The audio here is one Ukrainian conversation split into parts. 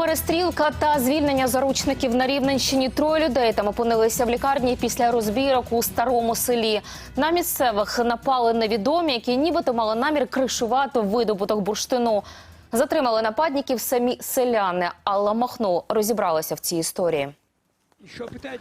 Перестрілка та звільнення заручників на Рівненщині. Троє людей там опинилися в лікарні після розбірок у старому селі. На місцевих напали невідомі, які нібито мали намір кришувати видобуток бурштину. Затримали нападників самі селяни. Алла Махно розібралася в цій історії.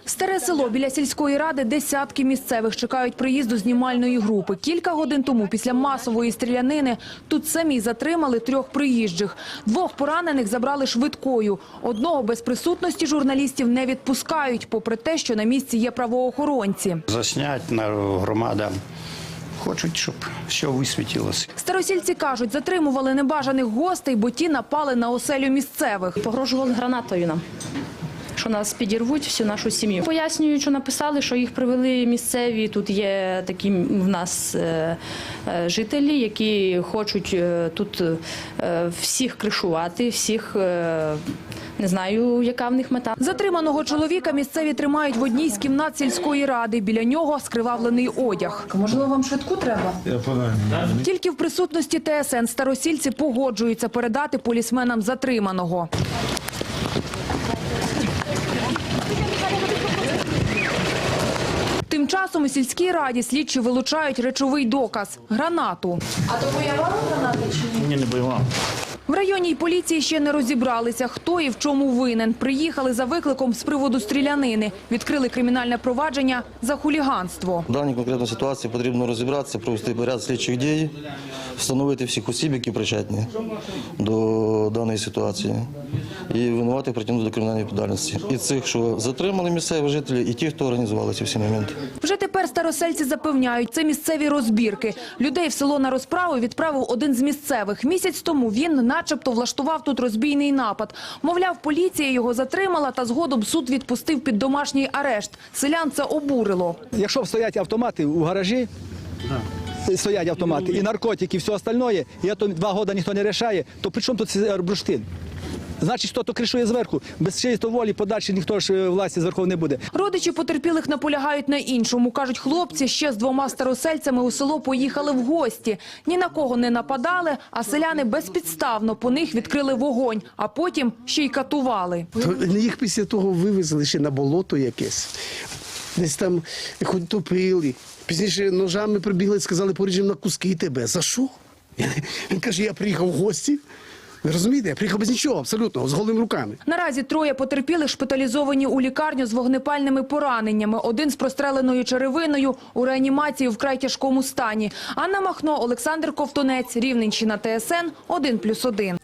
Старе село біля сільської ради десятки місцевих чекають приїзду знімальної групи. Кілька годин тому після масової стрілянини тут самі затримали трьох приїжджих. Двох поранених забрали швидкою. Одного без присутності журналістів не відпускають, попри те, що на місці є правоохоронці. заснять на громада. Хочуть, щоб все висвітилося. Старосільці кажуть, затримували небажаних гостей, бо ті напали на оселю місцевих. Погрожували гранатою нам. Що нас підірвуть всю нашу сім'ю. Пояснюють, що написали, що їх привели місцеві. Тут є такі в нас е, е, жителі, які хочуть е, тут всіх кришувати, всіх не знаю, яка в них мета. Затриманого чоловіка місцеві тримають в одній з кімнат сільської ради. Біля нього скривавлений одяг. Можливо, вам швидку треба? Тільки в присутності ТСН старосільці погоджуються передати полісменам затриманого. Часом у сільській раді слідчі вилучають речовий доказ – гранату. а то боявала гранати чи Ні, не бойова. В районній поліції ще не розібралися, хто і в чому винен. Приїхали за викликом з приводу стрілянини. Відкрили кримінальне провадження за хуліганство. В даній конкретній ситуації потрібно розібратися, провести ряд слідчих дій, встановити всіх осіб, які причетні до даної ситуації, і винувати притягнути до кримінальної відповідальності. І цих, що затримали місцеві жителі, і ті, хто організували ці всі моменти. Вже тепер старосельці запевняють, це місцеві розбірки. Людей в село на розправу відправив один з місцевих. Місяць тому він начебто влаштував тут розбійний напад. Мовляв, поліція його затримала, та згодом суд відпустив під домашній арешт. Селян це обурило. Якщо стоять автомати у гаражі, стоять автомати, і наркотики, і все остальное, і то два роки ніхто не рішає, то при чому тут бурштин? Значить, хто то кришує зверху, без чиєї то волі подальше ніхто ж е, власті зверху не буде. Родичі потерпілих наполягають на іншому. Кажуть, хлопці ще з двома старосельцями у село поїхали в гості. Ні на кого не нападали, а селяни безпідставно по них відкрили вогонь, а потім ще й катували. То їх після того вивезли ще на болото якесь. Десь там хоч топили. Пізніше ножами прибігли сказали, поріжемо на куски тебе. За що? Він каже, я приїхав в гості. Ви розумієте, я приїхав без нічого, абсолютно, з голими руками. Наразі троє потерпілих шпиталізовані у лікарню з вогнепальними пораненнями. Один з простреленою черевиною у реанімації в вкрай тяжкому стані. Анна Махно, Олександр Ковтунець, Рівненщина, ТСН 1+,1.